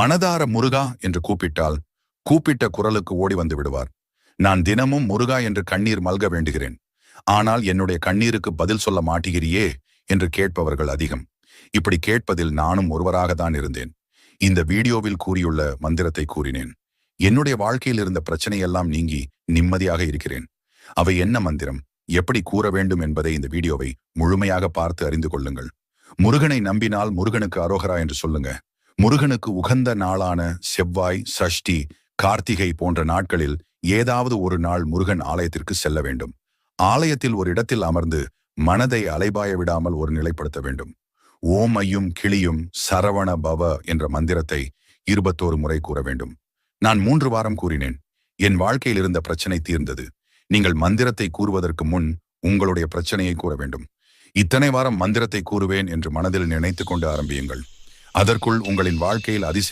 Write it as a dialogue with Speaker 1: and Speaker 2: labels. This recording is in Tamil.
Speaker 1: மனதார முருகா என்று கூப்பிட்டால் கூப்பிட்ட குரலுக்கு ஓடி வந்து விடுவார். நான் தினமும் முருகா என்று கண்ணீர் மல்க வேண்டுகிறேன். ஆனால் என்னுடைய கண்ணீருக்கு பதில் சொல்ல மாட்டேகிறியே என்று கேட்பவர்கள் அதிகம். இப்படி கேட்பதில் நானும் ஒருவராக தான் இருந்தேன். இந்த வீடியோவில் கூறியுள்ள மந்திரத்தை கூறினேன். என்னுடைய வாழ்க்கையில் இருந்த பிரச்சனையெல்லாம் நீங்கி நிம்மதியாக இருக்கிறேன். அவை என்ன மந்திரம்? எப்படி கூற வேண்டும் என்பதை இந்த வீடியோவை முழுமையாக பார்த்து அறிந்து கொள்ளுங்கள். முருகனை நம்பினால் முருகனுக்கு அரோகரா என்று சொல்லுங்க. முருகனுக்கு உகந்த நாளான செவ்வாய் சஷ்டி கார்த்திகை போன்ற நாட்களில் ஏதாவது ஒரு நாள் முருகன் ஆலயத்திற்கு செல்ல வேண்டும். ஆலயத்தில் ஒரு இடத்தில் அமர்ந்து மனதை அலைபாய விடாமல் ஒரு நிலைப்படுத்த வேண்டும். ஓம் ஐயும் கிளியும் சரவண பவ என்ற மந்திரத்தை இருபத்தோரு முறை கூற வேண்டும். நான் மூன்று வாரம் கூறினேன். என் வாழ்க்கையில் இருந்த பிரச்சனை தீர்ந்தது. நீங்கள் மந்திரத்தை கூறுவதற்கு முன் உங்களுடைய பிரச்சனையை கூற வேண்டும். இத்தனை வாரம் மந்திரத்தை கூறுவேன் என்று மனதில் நினைத்துக் கொண்டு ஆரம்பியுங்கள். அதற்குள் உங்களின் வாழ்க்கையில் அதிசய